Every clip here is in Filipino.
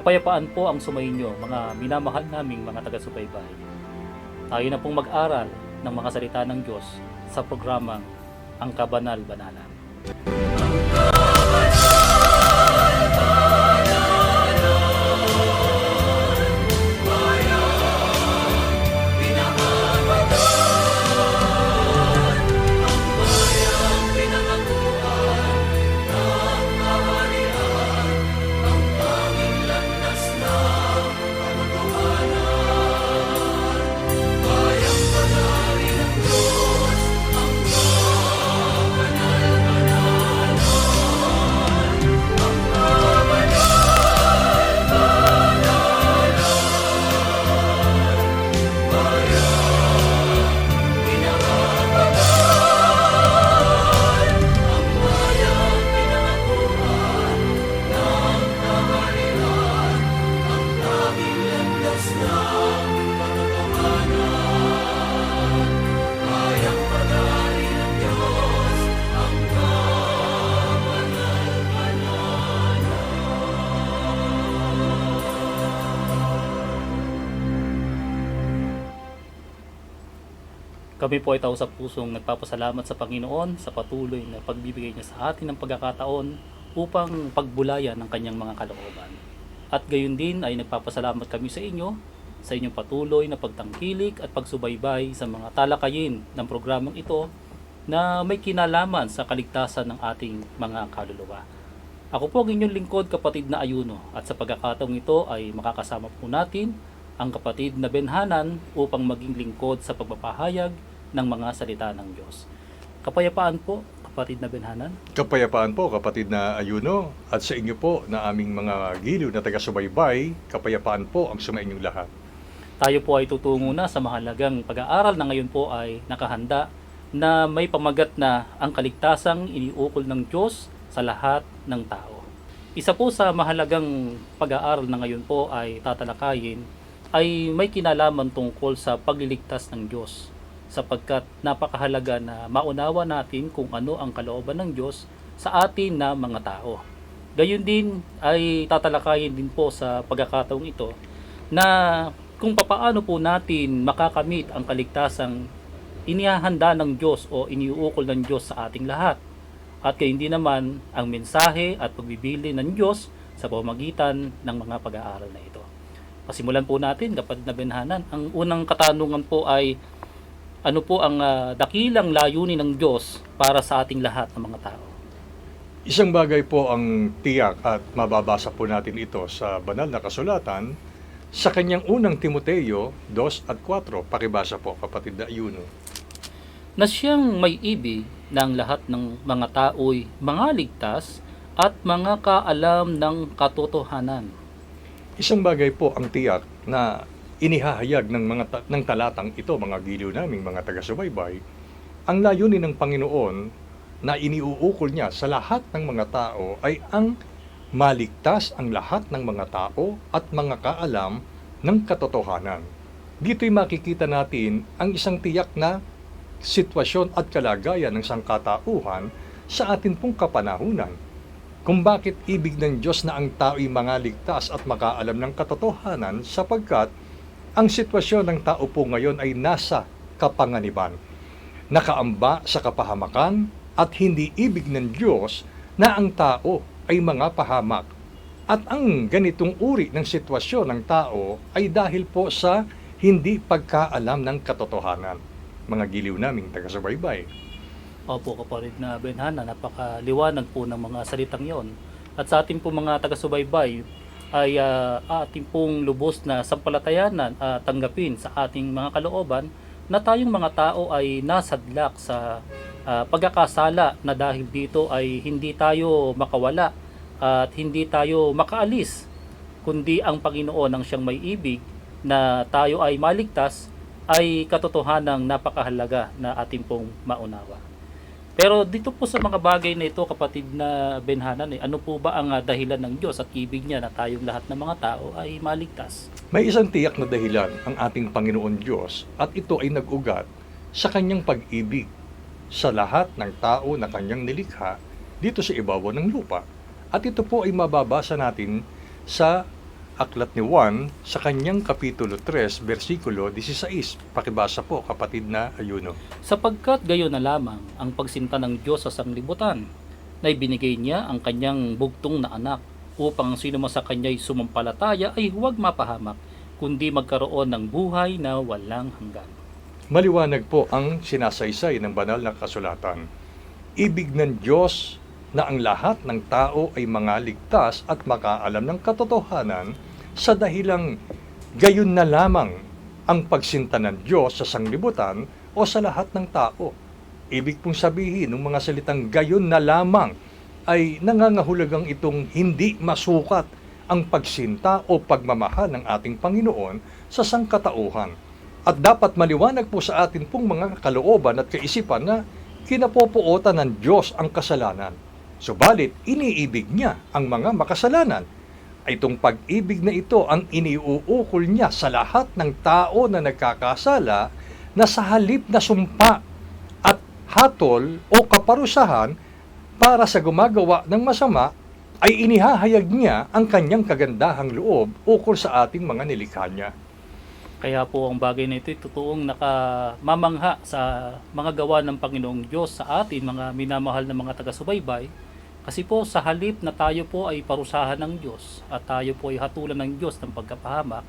Kapayapaan po ang sumainyo, mga minamahal naming mga taga-subaybay. Tayo na pong mag-aral ng mga salita ng Diyos sa programang Ang Kabanal-Banalan. Kami po ay tao sa pusong nagpapasalamat sa Panginoon sa patuloy na pagbibigay niya sa atin ng pagkakataon upang pagbulayan ng kanyang mga kalooban. At gayon din ay nagpapasalamat kami sa inyo sa inyong patuloy na pagtangkilik at pagsubaybay sa mga talakayin ng programang ito na may kinalaman sa kaligtasan ng ating mga kaluluwa. Ako po ang inyong lingkod kapatid na Ayuno at sa pagkakataong ito ay makakasama po natin ang kapatid na Benhanan upang maging lingkod sa pagpapahayag ng mga salita ng Diyos. Kapayapaan po, kapatid na Benhanan. Kapayapaan po kapatid na Ayuno at sa inyo po na aming mga giliw na taga-subaybay, kapayapaan po ang sumainyong lahat. Tayo po ay tutungo na sa mahalagang pag-aaral na ngayon po ay nakahanda na may pamagat na ang kaligtasang iniukol ng Diyos sa lahat ng tao. Isa po sa mahalagang pag-aaral na ngayon po ay tatalakayin ay may kinalaman tungkol sa pagliligtas ng Diyos sapagkat napakahalaga na maunawa natin kung ano ang kalooban ng Diyos sa atin na mga tao. Gayun din ay tatalakayin din po sa pagkakataong ito na kung papaano po natin makakamit ang kaligtasang inihahanda ng Diyos o iniuukol ng Diyos sa ating lahat. At kaya hindi naman ang mensahe at pagbibili ng Diyos sa pamamagitan ng mga pag-aaral na ito. Pasimulan po natin kapatid na Benhanan. Ang unang katanungan po ay ano po ang ah, dakilang layunin ng Diyos para sa ating lahat ng mga tao. Isang bagay po ang tiyak at mababasa po natin ito sa banal na kasulatan sa kanyang unang Timoteo 2 at 4. Pakibasa po kapatid na Ayuno. Na siyang may ibig ng lahat ng mga tao'y mga ligtas at mga kaalam ng katotohanan. Isang bagay po ang tiyak na inihahayag ng mga ta- ng talatang ito mga giliw naming mga taga-subaybay ang layunin ng Panginoon na iniuukol niya sa lahat ng mga tao ay ang maligtas ang lahat ng mga tao at mga kaalam ng katotohanan. Dito'y makikita natin ang isang tiyak na sitwasyon at kalagayan ng sangkatauhan sa atin pong kapanahunan kung bakit ibig ng Diyos na ang tao'y mga ligtas at makaalam ng katotohanan sapagkat ang sitwasyon ng tao po ngayon ay nasa kapanganiban, nakaamba sa kapahamakan at hindi ibig ng Diyos na ang tao ay mga pahamak. At ang ganitong uri ng sitwasyon ng tao ay dahil po sa hindi pagkaalam ng katotohanan. Mga giliw naming taga-subaybay. Opo kapatid na Benhana, napakaliwanag po ng mga salitang yon. At sa ating po mga taga-subaybay ay ah, ating pong lubos na sampalatayanan at tanggapin sa ating mga kalooban na tayong mga tao ay nasadlak sa ah, pagkakasala na dahil dito ay hindi tayo makawala at hindi tayo makaalis kundi ang Panginoon ang siyang may ibig na tayo ay maligtas ay katotohanang napakahalaga na ating pong maunawa. Pero dito po sa mga bagay na ito, kapatid na Benhanan, eh, ano po ba ang ah, dahilan ng Diyos at ibig niya na tayong lahat ng mga tao ay maligtas? May isang tiyak na dahilan ang ating Panginoon Diyos at ito ay nag-ugat sa kanyang pag-ibig sa lahat ng tao na kanyang nilikha dito sa ibabaw ng lupa. At ito po ay mababasa natin sa aklat ni Juan sa kanyang kapitulo 3, versikulo 16. Pakibasa po, kapatid na ayuno. Sapagkat gayon na lamang ang pagsinta ng Diyos sa sanglibutan, na ibinigay niya ang kanyang bugtong na anak, upang ang sino man sa kanya'y sumampalataya ay huwag mapahamak, kundi magkaroon ng buhay na walang hanggan. Maliwanag po ang sinasaysay ng banal na kasulatan. Ibig ng Diyos na ang lahat ng tao ay mga ligtas at makaalam ng katotohanan sa dahilang gayon na lamang ang pagsinta ng Diyos sa sanglibutan o sa lahat ng tao. Ibig pong sabihin ng mga salitang gayon na lamang ay nangangahulugang itong hindi masukat ang pagsinta o pagmamahal ng ating Panginoon sa sangkatauhan. At dapat maliwanag po sa atin pong mga kalooban at kaisipan na kinapopuotan ng Diyos ang kasalanan. Subalit, iniibig niya ang mga makasalanan. Itong pag-ibig na ito ang iniuukol niya sa lahat ng tao na nagkakasala na sa halip na sumpa at hatol o kaparusahan para sa gumagawa ng masama ay inihahayag niya ang kanyang kagandahang loob ukol sa ating mga nilikha niya. Kaya po ang bagay na ito totoong nakamamangha sa mga gawa ng Panginoong Diyos sa atin, mga minamahal na mga taga-subaybay. Kasi po sa halip na tayo po ay parusahan ng Diyos at tayo po ay hatulan ng Diyos ng pagkapahamak,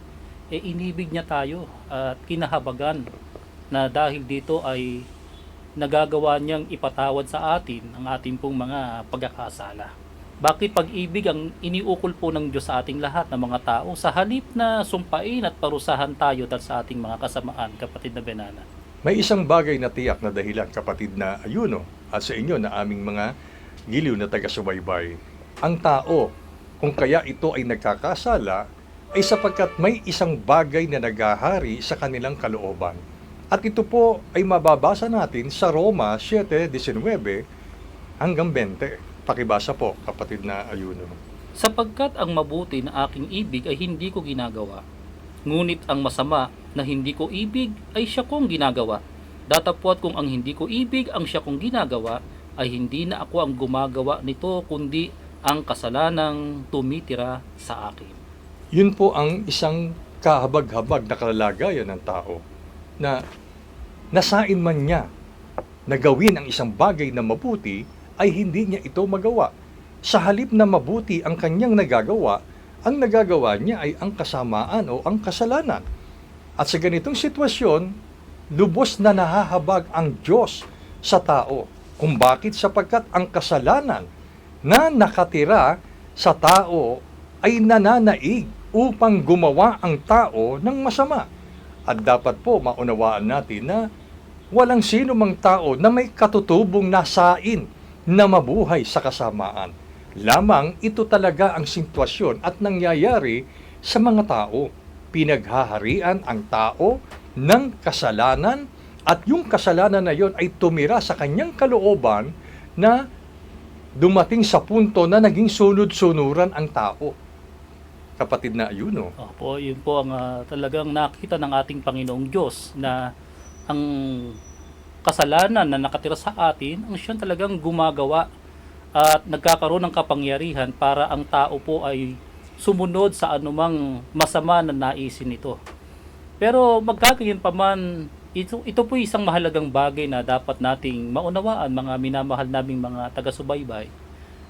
e inibig niya tayo at kinahabagan na dahil dito ay nagagawa niyang ipatawad sa atin ang ating pong mga pagkakasala. Bakit pag-ibig ang iniukol po ng Diyos sa ating lahat ng mga tao sa halip na sumpain at parusahan tayo dahil sa ating mga kasamaan, kapatid na Benana? May isang bagay na tiyak na dahilan kapatid na ayuno at sa inyo na aming mga giliw na taga-subaybay. Ang tao, kung kaya ito ay nagkakasala, ay sapagkat may isang bagay na nagahari sa kanilang kalooban. At ito po ay mababasa natin sa Roma 7.19 hanggang 20. Pakibasa po, kapatid na ayuno. Sapagkat ang mabuti na aking ibig ay hindi ko ginagawa. Ngunit ang masama na hindi ko ibig ay siya kong ginagawa. Datapwat kung ang hindi ko ibig ang siya kong ginagawa, ay hindi na ako ang gumagawa nito kundi ang kasalanang tumitira sa akin. Yun po ang isang kahabag-habag na kalalagayan ng tao na nasain man niya na gawin ang isang bagay na mabuti ay hindi niya ito magawa. Sa halip na mabuti ang kanyang nagagawa, ang nagagawa niya ay ang kasamaan o ang kasalanan. At sa ganitong sitwasyon, lubos na nahahabag ang Diyos sa tao. Kung bakit? Sapagkat ang kasalanan na nakatira sa tao ay nananaig upang gumawa ang tao ng masama. At dapat po maunawaan natin na walang sino mang tao na may katutubong nasain na mabuhay sa kasamaan. Lamang ito talaga ang sitwasyon at nangyayari sa mga tao. Pinaghaharian ang tao ng kasalanan at yung kasalanan na yon ay tumira sa kanyang kalooban na dumating sa punto na naging sunod-sunuran ang tao. Kapatid na ayuno. Opo, yun po ang ah, talagang nakita ng ating Panginoong Diyos na ang kasalanan na nakatira sa atin, ang siya talagang gumagawa at nagkakaroon ng kapangyarihan para ang tao po ay sumunod sa anumang masama na naisin nito. Pero magkagayon pa man, ito, ito po isang mahalagang bagay na dapat nating maunawaan mga minamahal naming mga taga-subaybay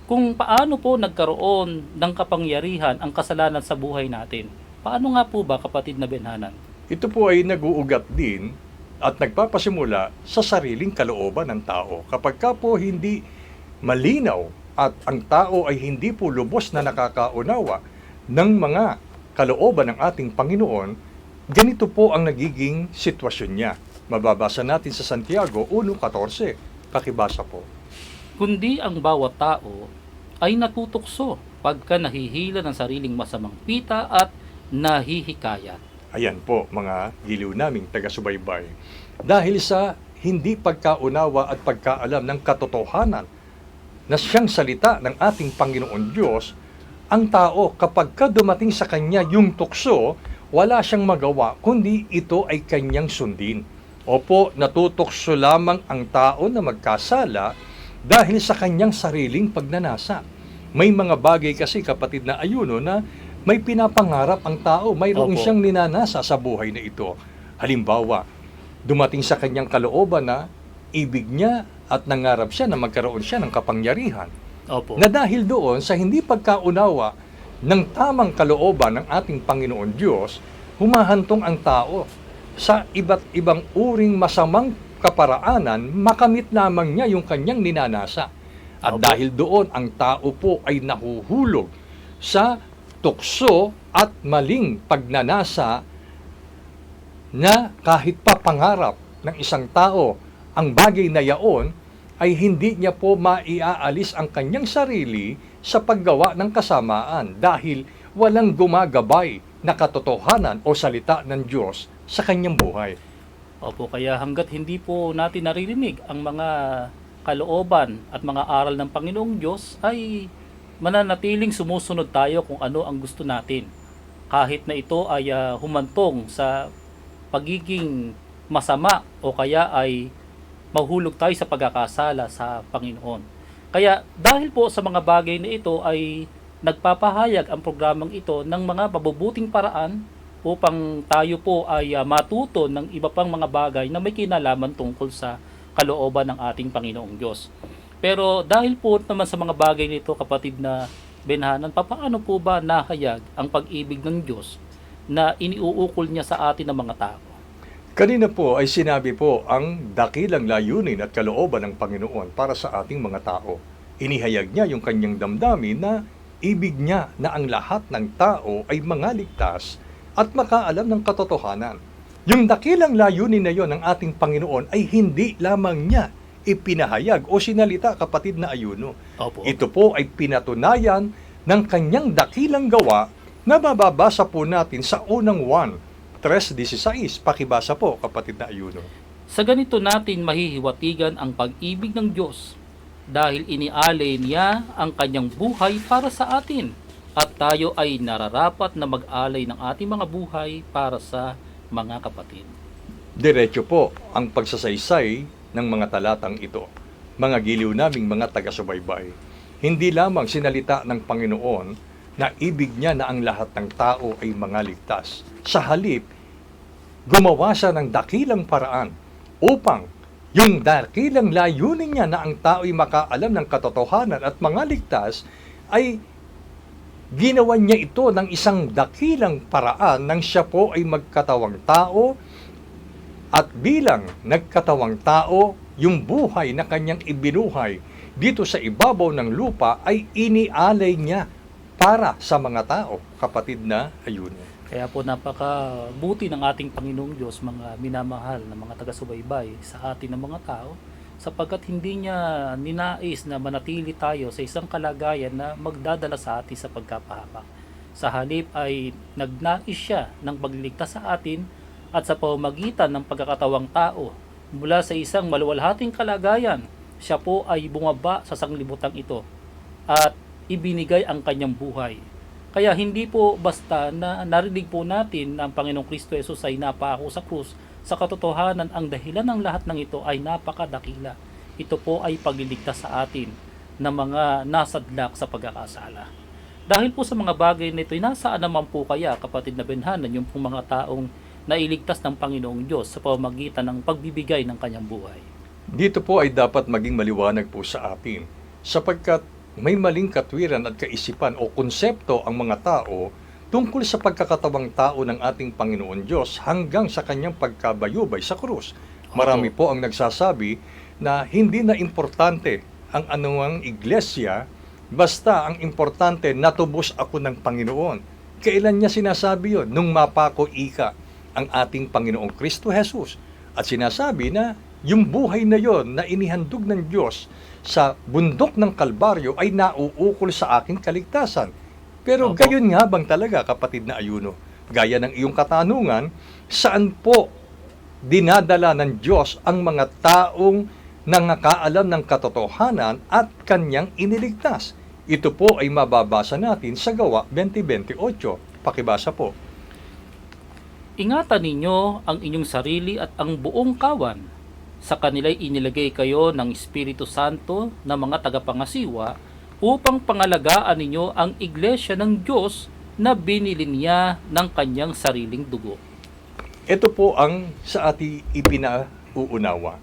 kung paano po nagkaroon ng kapangyarihan ang kasalanan sa buhay natin. Paano nga po ba kapatid na Benhanan? Ito po ay naguugat din at nagpapasimula sa sariling kalooban ng tao. Kapag ka po hindi malinaw at ang tao ay hindi po lubos na nakakaunawa ng mga kalooban ng ating Panginoon, ganito po ang nagiging sitwasyon niya. Mababasa natin sa Santiago 1.14. Pakibasa po. Kundi ang bawat tao ay natutukso pagka nahihila ng sariling masamang pita at nahihikayat. Ayan po mga giliw naming taga-subaybay. Dahil sa hindi pagkaunawa at pagkaalam ng katotohanan na siyang salita ng ating Panginoon Diyos, ang tao kapag ka dumating sa kanya yung tukso, wala siyang magawa kundi ito ay kanyang sundin. Opo, natutokso lamang ang tao na magkasala dahil sa kanyang sariling pagnanasa. May mga bagay kasi kapatid na ayuno na may pinapangarap ang tao. Mayroon Opo. siyang ninanasa sa buhay na ito. Halimbawa, dumating sa kanyang kalooban na ibig niya at nangarap siya na magkaroon siya ng kapangyarihan. Opo. Na dahil doon sa hindi pagkaunawa ng tamang kalooban ng ating Panginoon Diyos, humahantong ang tao sa iba't ibang uring masamang kaparaanan, makamit lamang niya yung kanyang ninanasa. At Opo. dahil doon, ang tao po ay nahuhulog sa tukso at maling pagnanasa na kahit pa pangarap ng isang tao ang bagay na yaon ay hindi niya po maiaalis ang kanyang sarili sa paggawa ng kasamaan dahil walang gumagabay na katotohanan o salita ng Diyos sa kanyang buhay. Opo, kaya hanggat hindi po natin naririnig ang mga kalooban at mga aral ng Panginoong Diyos ay mananatiling sumusunod tayo kung ano ang gusto natin. Kahit na ito ay ah, humantong sa pagiging masama o kaya ay mahulog tayo sa pagkakasala sa Panginoon. Kaya dahil po sa mga bagay na ito ay nagpapahayag ang programang ito ng mga mabubuting paraan upang tayo po ay ah, matuto ng iba pang mga bagay na may kinalaman tungkol sa kalooban ng ating Panginoong Diyos. Pero dahil po naman sa mga bagay nito kapatid na benhanan, paano po ba nahayag ang pag-ibig ng Diyos na iniuukol niya sa atin ng mga tao? Kanina po ay sinabi po ang dakilang layunin at kalooban ng Panginoon para sa ating mga tao. Inihayag niya yung kanyang damdamin na ibig niya na ang lahat ng tao ay mangaligtas at makaalam ng katotohanan. Yung dakilang layunin na yon ng ating Panginoon ay hindi lamang niya ipinahayag o sinalita kapatid na ayuno. Opo. Ito po ay pinatunayan ng kanyang dakilang gawa na mababasa po natin sa unang 1, 3.16. Pakibasa po, kapatid na ayuno. Sa ganito natin mahihiwatigan ang pag-ibig ng Diyos dahil inialay niya ang kanyang buhay para sa atin at tayo ay nararapat na mag-alay ng ating mga buhay para sa mga kapatid. Diretso po ang pagsasaysay ng mga talatang ito. Mga giliw naming mga taga-subaybay. Hindi lamang sinalita ng Panginoon na ibig niya na ang lahat ng tao ay mga ligtas. Sa halip, gumawa siya ng dakilang paraan upang yung dakilang layunin niya na ang tao ay makaalam ng katotohanan at mga ligtas ay ginawa niya ito ng isang dakilang paraan nang siya po ay magkatawang tao at bilang nagkatawang tao, yung buhay na kanyang ibinuhay dito sa ibabaw ng lupa ay inialay niya para sa mga tao, kapatid na ayuno. Kaya po napakabuti ng ating Panginoong Diyos, mga minamahal na mga taga-subaybay sa atin ng mga tao, sapagkat hindi niya ninais na manatili tayo sa isang kalagayan na magdadala sa atin sa pagkapahamak. Sa halip ay nagnais siya ng pagliligtas sa atin at sa pamamagitan ng pagkakatawang tao mula sa isang maluwalhating kalagayan, siya po ay bumaba sa sanglibutang ito at ibinigay ang kanyang buhay. Kaya hindi po basta na narinig po natin na ang Panginoong Kristo Jesus ay napako sa krus. Sa katotohanan, ang dahilan ng lahat ng ito ay napakadakila. Ito po ay pagliligtas sa atin na mga nasadlak sa pagkakasala. Dahil po sa mga bagay na ito, ay nasaan naman po kaya kapatid na benhanan yung pong mga taong nailigtas ng Panginoong Diyos sa pamamagitan ng pagbibigay ng kanyang buhay. Dito po ay dapat maging maliwanag po sa atin sapagkat may maling katwiran at kaisipan o konsepto ang mga tao tungkol sa pagkakatawang tao ng ating Panginoon Diyos hanggang sa kanyang pagkabayubay sa krus. Marami po ang nagsasabi na hindi na importante ang anumang iglesia basta ang importante natubos ako ng Panginoon. Kailan niya sinasabi yon? Nung mapako ika ang ating Panginoong Kristo Jesus. At sinasabi na yung buhay na yon na inihandog ng Diyos sa bundok ng Kalbaryo ay nauukol sa aking kaligtasan. Pero Opo. gayon nga bang talaga kapatid na ayuno? Gaya ng iyong katanungan, saan po dinadala ng Diyos ang mga taong nangakaalam ng katotohanan at kanyang iniligtas? Ito po ay mababasa natin sa gawa 2028. Pakibasa po. Ingatan ninyo ang inyong sarili at ang buong kawan. Sa kanila'y inilagay kayo ng Espiritu Santo na mga tagapangasiwa upang pangalagaan ninyo ang iglesia ng Diyos na binili niya ng kanyang sariling dugo. Ito po ang sa ating ipinauunawa.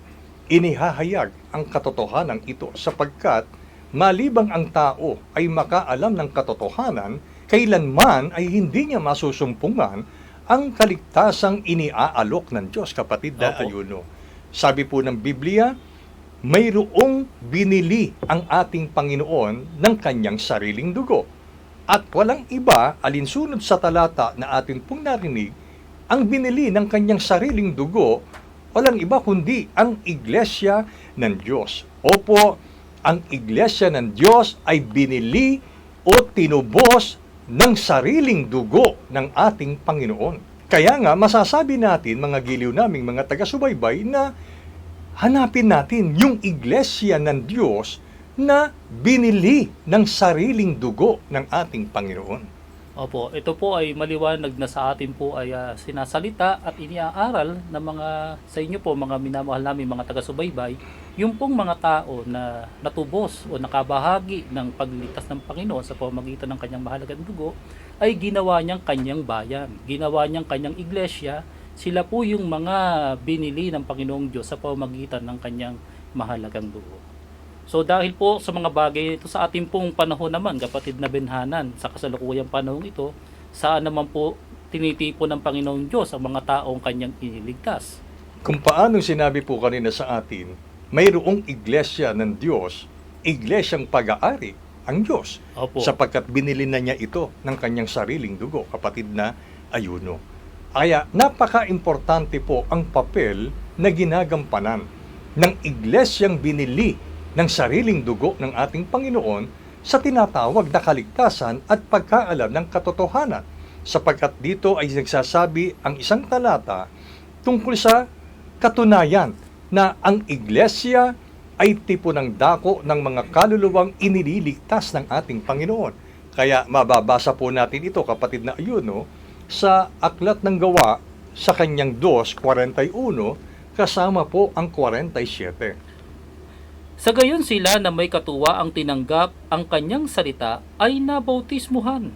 Inihahayag ang katotohanan ito sapagkat malibang ang tao ay makaalam ng katotohanan, kailanman ay hindi niya masusumpungan ang kaligtasang iniaalok ng Diyos, kapatid na Opo. ayuno. Sabi po ng Biblia, mayroong binili ang ating Panginoon ng kanyang sariling dugo. At walang iba, alinsunod sa talata na atin pong narinig, ang binili ng kanyang sariling dugo, walang iba kundi ang iglesia ng Diyos. Opo, ang iglesia ng Diyos ay binili o tinubos ng sariling dugo ng ating Panginoon. Kaya nga, masasabi natin, mga giliw naming mga taga-subaybay, na hanapin natin yung iglesia ng Diyos na binili ng sariling dugo ng ating Panginoon. Opo, ito po ay maliwanag na sa atin po ay ah, sinasalita at iniaaral ng mga sa inyo po mga minamahal namin mga taga-subaybay, yung pong mga tao na natubos o nakabahagi ng pagliligtas ng Panginoon sa pamamagitan ng kanyang mahalagang dugo ay ginawa niyang kanyang bayan, ginawa niyang kanyang iglesia, sila po yung mga binili ng Panginoong Diyos sa pamamagitan ng kanyang mahalagang dugo. So dahil po sa mga bagay ito sa ating pong panahon naman, kapatid na benhanan, sa kasalukuyang panahon ito, saan naman po tinitipo ng Panginoong Diyos ang mga taong kanyang iniligtas. Kung paano sinabi po kanina sa atin, mayroong iglesia ng Diyos, iglesyang pag-aari ang Diyos, Opo. sapagkat binili na niya ito ng kanyang sariling dugo, kapatid na ayuno. Kaya napaka-importante po ang papel na ginagampanan ng iglesyang binili ng sariling dugo ng ating Panginoon sa tinatawag na kaligtasan at pagkaalam ng katotohanan sapagkat dito ay nagsasabi ang isang talata tungkol sa katunayan na ang iglesia ay tipo ng dako ng mga kaluluwang inililigtas ng ating Panginoon. Kaya mababasa po natin ito, kapatid na ayuno, sa Aklat ng Gawa sa kanyang 2.41, kasama po ang 47. Sa gayon sila na may katuwa ang tinanggap ang kanyang salita ay nabautismuhan.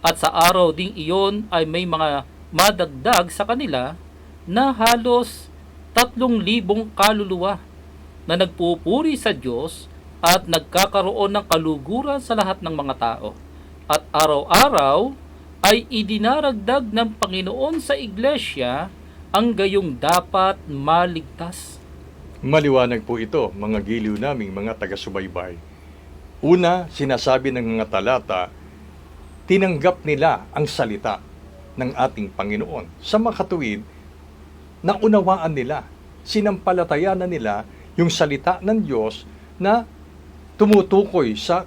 At sa araw ding iyon ay may mga madagdag sa kanila na halos tatlong libong kaluluwa na nagpupuri sa Diyos at nagkakaroon ng kaluguran sa lahat ng mga tao. At araw-araw ay idinaragdag ng Panginoon sa iglesia ang gayong dapat maligtas. Maliwanag po ito, mga giliw naming mga taga-subaybay. Una, sinasabi ng mga talata, tinanggap nila ang salita ng ating Panginoon. Sa makatuwid, naunawaan nila, sinampalatayanan nila yung salita ng Diyos na tumutukoy sa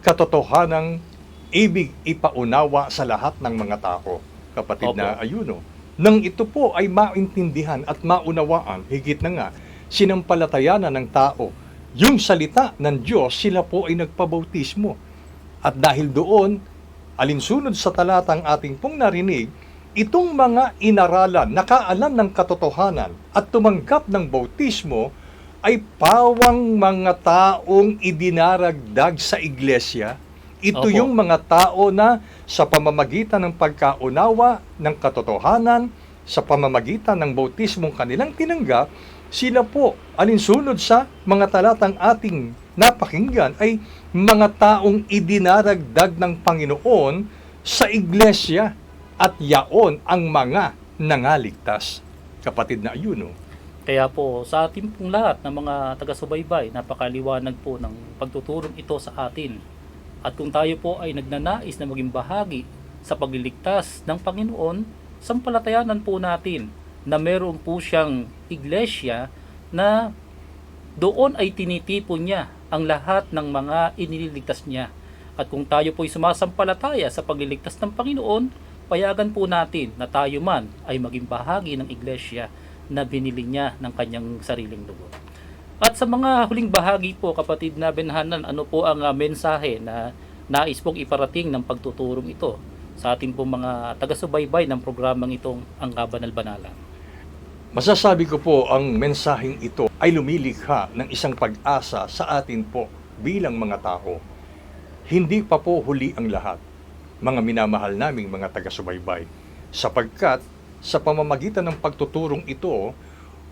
katotohanang ibig ipaunawa sa lahat ng mga tao, kapatid Opo. na ayuno. Nang ito po ay maintindihan at maunawaan, higit na nga, sinampalatayanan ng tao, yung salita ng Diyos, sila po ay nagpabautismo. At dahil doon, alinsunod sa talatang ating pong narinig, itong mga inaralan, nakaalam ng katotohanan at tumanggap ng bautismo ay pawang mga taong idinaragdag sa iglesia. Ito Opo. yung mga tao na sa pamamagitan ng pagkaunawa ng katotohanan, sa pamamagitan ng bautismong kanilang tinanggap, sila po, alinsunod sa mga talatang ating napakinggan, ay mga taong idinaragdag ng Panginoon sa iglesia at yaon ang mga nangaligtas. Kapatid na ayuno. Kaya po sa ating pong lahat ng mga taga-subaybay, napakaliwanag po ng pagtuturong ito sa atin. At kung tayo po ay nagnanais na maging bahagi sa pagliligtas ng Panginoon, sampalatayanan po natin na meron po siyang iglesia na doon ay tinitipon niya ang lahat ng mga inililigtas niya. At kung tayo po ay sumasampalataya sa pagliligtas ng Panginoon, payagan po natin na tayo man ay maging bahagi ng iglesia na binili niya ng kanyang sariling dugo. At sa mga huling bahagi po, kapatid na Benhanan, ano po ang ah, mensahe na nais pong iparating ng pagtuturong ito sa ating po mga taga-subaybay ng programang itong Ang Kabanal-Banalan? Masasabi ko po ang mensaheng ito ay lumilikha ng isang pag-asa sa atin po bilang mga tao. Hindi pa po huli ang lahat. Mga minamahal naming mga taga-subaybay. Sapagkat sa pamamagitan ng pagtuturong ito,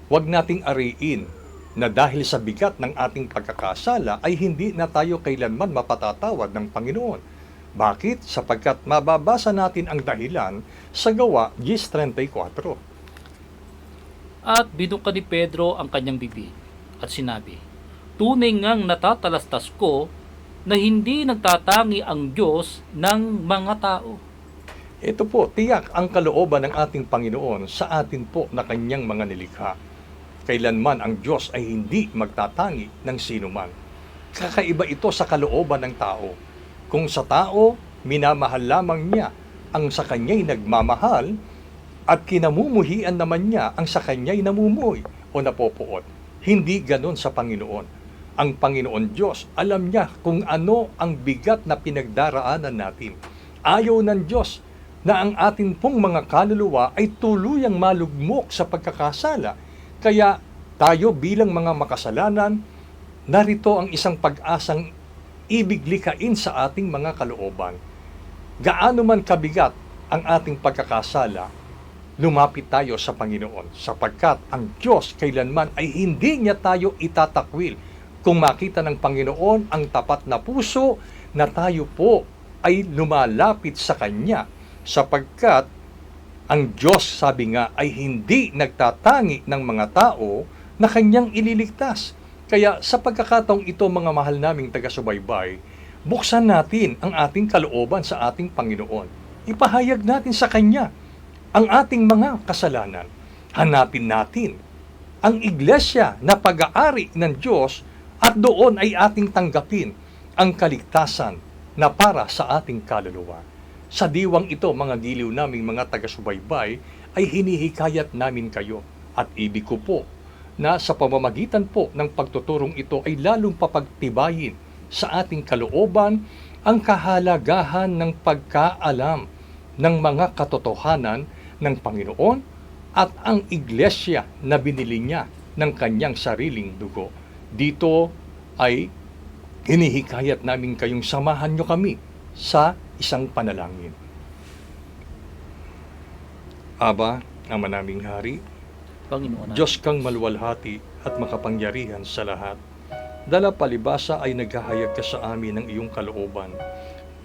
huwag nating ariin na dahil sa bigat ng ating pagkakasala ay hindi na tayo kailanman mapatatawad ng Panginoon. Bakit? Sapagkat mababasa natin ang dahilan sa gawa 10.34. At binuka ni Pedro ang kanyang bibig at sinabi, Tunay ngang natatalastas ko na hindi nagtatangi ang Diyos ng mga tao. Ito po, tiyak ang kalooban ng ating Panginoon sa atin po na kanyang mga nilikha. Kailanman ang Diyos ay hindi magtatangi ng sinuman. Kakaiba ito sa kalooban ng tao. Kung sa tao, minamahal lamang niya ang sa kanya'y nagmamahal at kinamumuhian naman niya ang sa kanya'y namumuhay o napopuot. Hindi ganon sa Panginoon. Ang Panginoon Diyos, alam niya kung ano ang bigat na pinagdaraanan natin. Ayaw ng Diyos na ang atin pong mga kaluluwa ay tuluyang malugmok sa pagkakasala. Kaya tayo bilang mga makasalanan, narito ang isang pag-asang ibig likain sa ating mga kalooban. Gaano man kabigat ang ating pagkakasala, lumapit tayo sa Panginoon sapagkat ang Diyos kailanman ay hindi niya tayo itatakwil kung makita ng Panginoon ang tapat na puso na tayo po ay lumalapit sa Kanya sapagkat ang Diyos sabi nga ay hindi nagtatangi ng mga tao na Kanyang ililigtas. Kaya sa pagkakataong ito mga mahal naming taga-subaybay, buksan natin ang ating kalooban sa ating Panginoon. Ipahayag natin sa Kanya ang ating mga kasalanan. Hanapin natin ang iglesia na pag-aari ng Diyos at doon ay ating tanggapin ang kaligtasan na para sa ating kaluluwa. Sa diwang ito, mga giliw naming mga taga-subaybay, ay hinihikayat namin kayo. At ibig ko po na sa pamamagitan po ng pagtuturong ito ay lalong papagtibayin sa ating kalooban ang kahalagahan ng pagkaalam ng mga katotohanan ng Panginoon at ang iglesia na binili niya ng kanyang sariling dugo. Dito ay hinihikayat namin kayong samahan nyo kami sa isang panalangin. Aba, Ama naming Hari, Panginoon. Diyos kang maluwalhati at makapangyarihan sa lahat. Dala palibasa ay naghahayag ka sa amin ng iyong kalooban.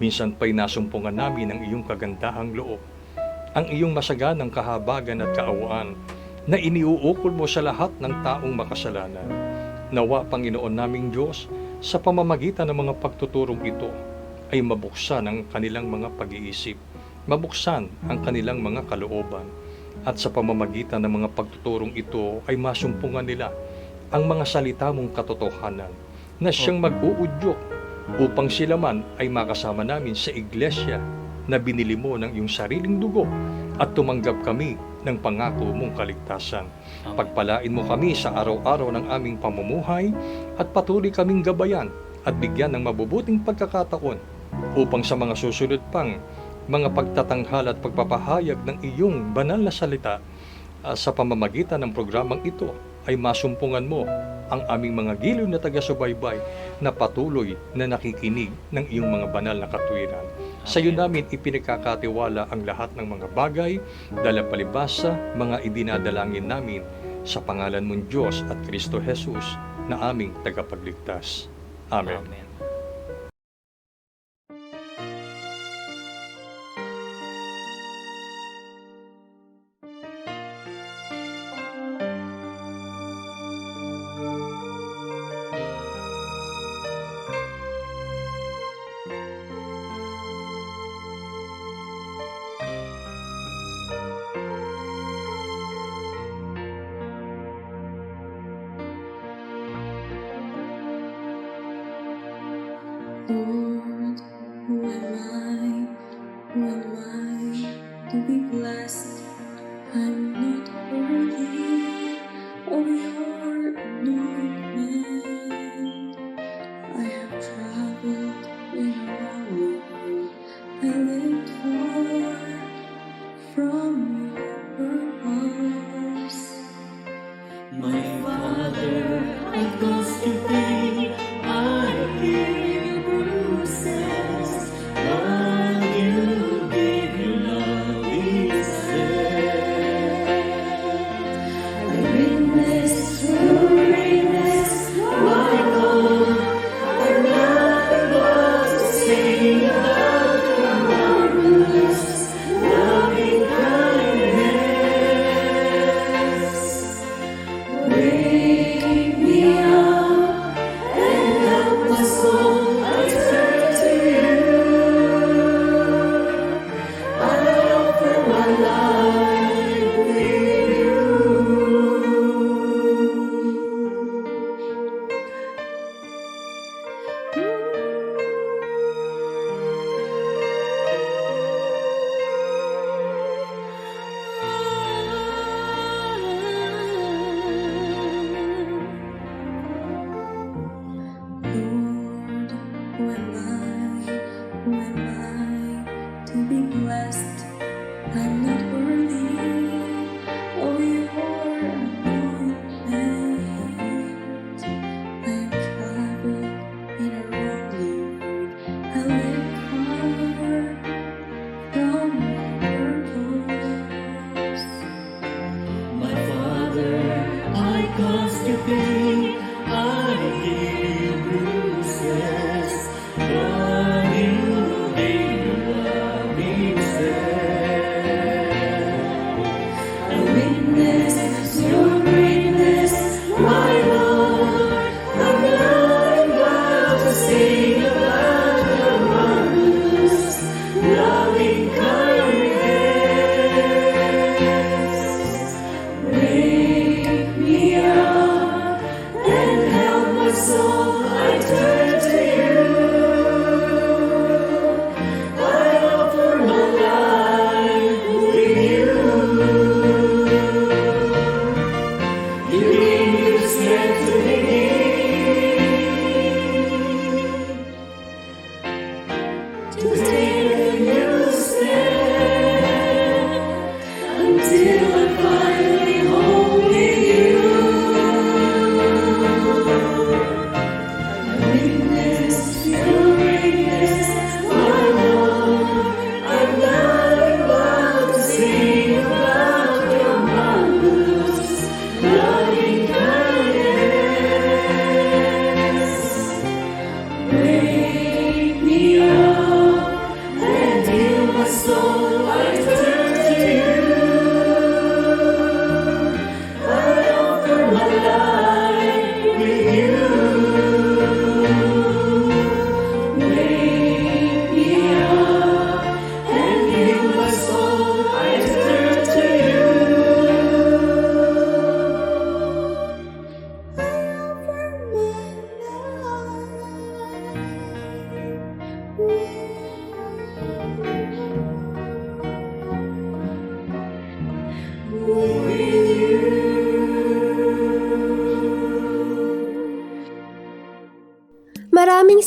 Minsan pa'y nasumpungan namin ng iyong kagandahang loob. Ang iyong masaganang kahabagan at kaawaan na iniuukol mo sa lahat ng taong makasalanan. Nawa, Panginoon naming Diyos, sa pamamagitan ng mga pagtuturong ito, ay mabuksan ang kanilang mga pag-iisip, mabuksan ang kanilang mga kalooban, at sa pamamagitan ng mga pagtuturong ito ay masumpungan nila ang mga salita mong katotohanan na siyang mag-uudyok upang sila man ay makasama namin sa iglesia na binili mo ng iyong sariling dugo at tumanggap kami ng pangako mong kaligtasan. Pagpalain mo kami sa araw-araw ng aming pamumuhay at patuloy kaming gabayan at bigyan ng mabubuting pagkakataon upang sa mga susunod pang mga pagtatanghal at pagpapahayag ng iyong banal na salita ah, sa pamamagitan ng programang ito ay masumpungan mo ang aming mga giliw na taga-subaybay na patuloy na nakikinig ng iyong mga banal na katwiran. Sa iyo namin ipinagkakatiwala ang lahat ng mga bagay, dala palibasa, mga idinadalangin namin sa pangalan mong Diyos at Kristo Jesus na aming tagapagligtas. Amen. Amen. Mm-hmm. when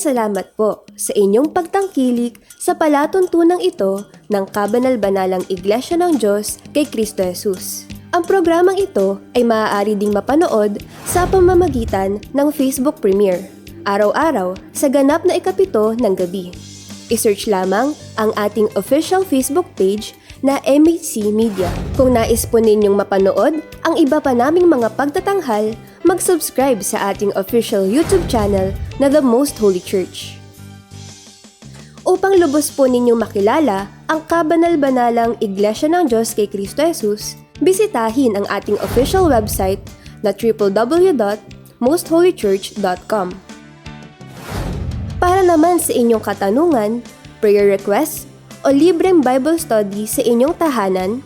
salamat po sa inyong pagtangkilik sa palatuntunang ito ng Kabanal-Banalang Iglesia ng Diyos kay Kristo Jesus. Ang programang ito ay maaari ding mapanood sa pamamagitan ng Facebook Premiere, araw-araw sa ganap na ikapito ng gabi. I-search lamang ang ating official Facebook page na MHC Media. Kung nais po ninyong mapanood ang iba pa naming mga pagtatanghal, mag-subscribe sa ating official YouTube channel na The Most Holy Church. Upang lubos po ninyong makilala ang kabanal-banalang Iglesia ng Diyos kay Kristo Jesus, bisitahin ang ating official website na www.mostholychurch.com. Para naman sa inyong katanungan, prayer requests, o libreng Bible study sa inyong tahanan,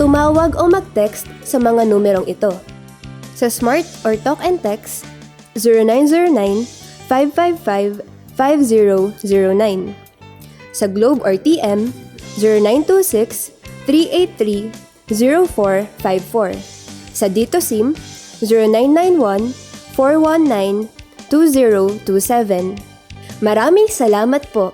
tumawag o mag-text sa mga numerong ito. Sa Smart or Talk and Text, 0909-555-5009. Sa Globe or TM, 0926-383-0454. Sa Dito SIM, 0991-419-2027. Maraming salamat po